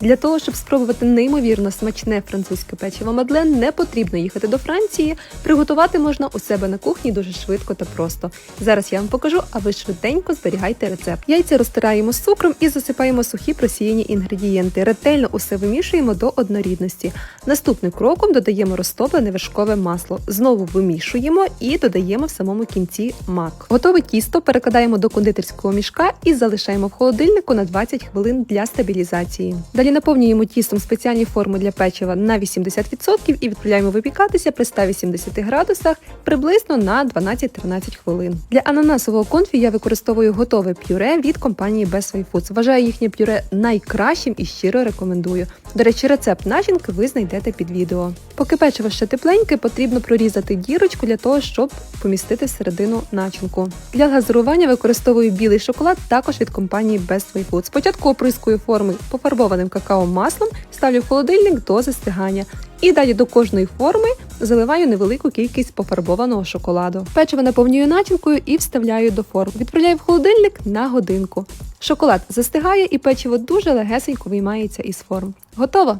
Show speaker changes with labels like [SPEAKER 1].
[SPEAKER 1] Для того, щоб спробувати неймовірно смачне французьке печиво Мадлен, не потрібно їхати до Франції. Приготувати можна у себе на кухні дуже швидко та просто. Зараз я вам покажу, а ви швиденько зберігайте рецепт. Яйця розтираємо з цукром і засипаємо сухі просіяні інгредієнти. Ретельно усе вимішуємо до однорідності. Наступним кроком додаємо розтоплене вершкове масло. Знову вимішуємо і додаємо в самому кінці мак. Готове тісто перекладаємо до кондитерського мішка і залишаємо в холодильнику на 20 хвилин для стабілізації. Далі наповнюємо тістом спеціальні форми для печива на 80% і відправляємо випікатися при 180 градусах приблизно на 12-13 хвилин. Для ананасового конфі я використовую готове пюре від компанії Best Way Foods. Вважаю їхнє пюре найкращим і щиро рекомендую. До речі, рецепт начинки ви знайдете під відео. Поки печиво ще тепленьке, потрібно прорізати дірочку для того, щоб помістити всередину начинку. Для глазурування використовую білий шоколад також від компанії Best Way Foods. Спочатку оприскую форми пофарбованим какао-маслом, ставлю в холодильник до застигання. І далі до кожної форми заливаю невелику кількість пофарбованого шоколаду. Печиво наповнюю начинкою і вставляю до форм. Відправляю в холодильник на годинку. Шоколад застигає і печиво дуже легесенько виймається із форм. Готово!